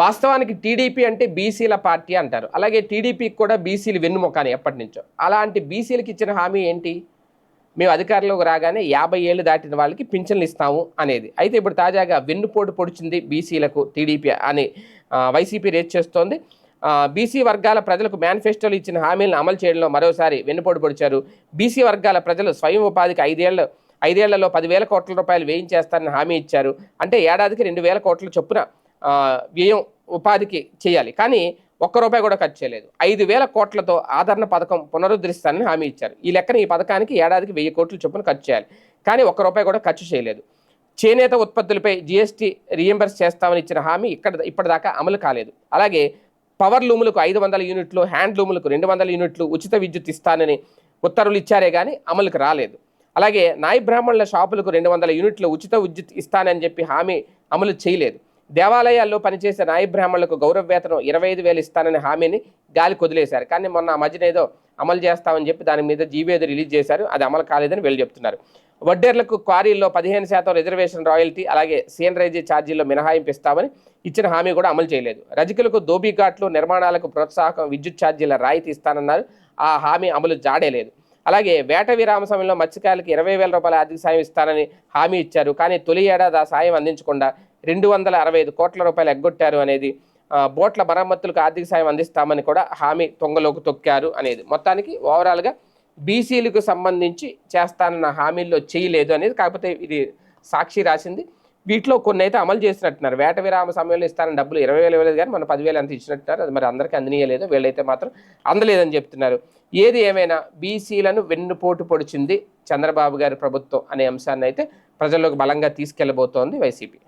వాస్తవానికి టీడీపీ అంటే బీసీల పార్టీ అంటారు. అలాగే టీడీపీకి కూడా బీసీలు వెన్నుముఖాని ఎప్పటి నుంచో అలాంటి బీసీలకు ఇచ్చిన హామీ ఏంటి? మేము అధికారంలోకి రాగానే యాభై ఏళ్ళు దాటిన వాళ్ళకి పింఛన్లు ఇస్తాము అనేది. అయితే ఇప్పుడు తాజాగా వెన్నుపోటు పొడిచింది బీసీలకు టీడీపీ అని వైసీపీ రేట్ చేస్తోంది. బీసీ వర్గాల ప్రజలకు మేనిఫెస్టోలు ఇచ్చిన హామీలను అమలు చేయడంలో మరోసారి వెన్నుపోటు పొడిచారు. బీసీ వర్గాల ప్రజలు స్వయం ఉపాధికి ఐదేళ్ళు ఐదేళ్ళలో పదివేల కోట్ల రూపాయలు వేయించేస్తారని హామీ ఇచ్చారు. అంటే ఏడాదికి రెండు వేల కోట్ల చొప్పున వ్యయం ఉపాధికి చేయాలి. కానీ ఒక్క రూపాయి కూడా ఖర్చు చేయలేదు. ఐదు వేల కోట్లతో ఆదరణ పథకం పునరుద్ధరిస్తానని హామీ ఇచ్చారు. ఈ లెక్కన ఈ పథకానికి ఏడాదికి వెయ్యి కోట్లు చొప్పున ఖర్చు చేయాలి. కానీ ఒక్క రూపాయి కూడా ఖర్చు చేయలేదు. చేనేత ఉత్పత్తులపై జీఎస్టీ రీఎంబర్స్ చేస్తామని ఇచ్చిన హామీ ఇక్కడ ఇప్పటిదాకా అమలు కాలేదు. అలాగే పవర్ లూములకు ఐదు వందల యూనిట్లు హ్యాండ్ లూములకు రెండు వందల యూనిట్లు ఉచిత విద్యుత్ ఇస్తానని ఉత్తర్వులు ఇచ్చారే కానీ అమలుకు రాలేదు. అలాగే నాయ బ్రాహ్మణుల షాపులకు రెండు వందల యూనిట్లు ఉచిత విద్యుత్ ఇస్తానని చెప్పి హామీ అమలు చేయలేదు. దేవాలయాల్లో పనిచేసే నాయ బ్రాహ్మణులకు గౌరవ వేతనం ఇరవై ఐదు వేలు ఇస్తానని హామీని గాలి కొదిలేశారు. కానీ మొన్న ఆ మధ్యన ఏదో అమలు చేస్తామని చెప్పి దాని మీద జీవేది రిలీజ్ చేశారు. అది అమలు కాలేదని వీళ్ళు చెప్తున్నారు. వడ్డేర్లకు క్వారీల్లో పదిహేను శాతం రిజర్వేషన్ రాయల్టీ అలాగే సీనరైజీ ఛార్జీల్లో మినహాయింపు ఇస్తామని ఇచ్చిన హామీ కూడా అమలు చేయలేదు. రజకులకు దోబీ ఘాట్లు నిర్మాణాలకు ప్రోత్సాహకం విద్యుత్ ఛార్జీల రాయితీ ఇస్తానన్నారు. ఆ హామీ అమలు జాడే లేదు. అలాగే వేట విరామ సమయంలో మత్స్యకారులకు ఇరవై వేల రూపాయల ఆర్థిక సాయం ఇస్తానని హామీ ఇచ్చారు. కానీ తొలి ఏడాది ఆ సాయం అందించకుండా రెండు వందల అరవై ఐదు కోట్ల రూపాయలు ఎగ్గొట్టారు అనేది బోట్ల మరమ్మతులకు ఆర్థిక సాయం అందిస్తామని కూడా హామీ తొంగలోకి తొక్కారు అనేది. మొత్తానికి ఓవరాల్గా బీసీలకు సంబంధించి చేస్తానన్న హామీల్లో చేయలేదు అనేది కాకపోతే ఇది సాక్షి రాసింది. వీటిలో కొన్ని అయితే అమలు చేసినట్టున్నారు. వేట విరామ సమయంలో ఇస్తారని డబ్బులు ఇరవై వేలు ఇవ్వలేదు కానీ మన పదివేలు అంత ఇచ్చినట్టున్నారు. అది మరి అందరికీ అందనీయలేదు? వీళ్ళైతే మాత్రం అందలేదని చెప్తున్నారు. ఏది ఏమైనా బీసీలను వెన్నుపోటు పొడిచింది చంద్రబాబు గారి ప్రభుత్వం అనే అంశాన్ని అయితే ప్రజల్లోకి బలంగా తీసుకెళ్ళబోతోంది వైసీపీ.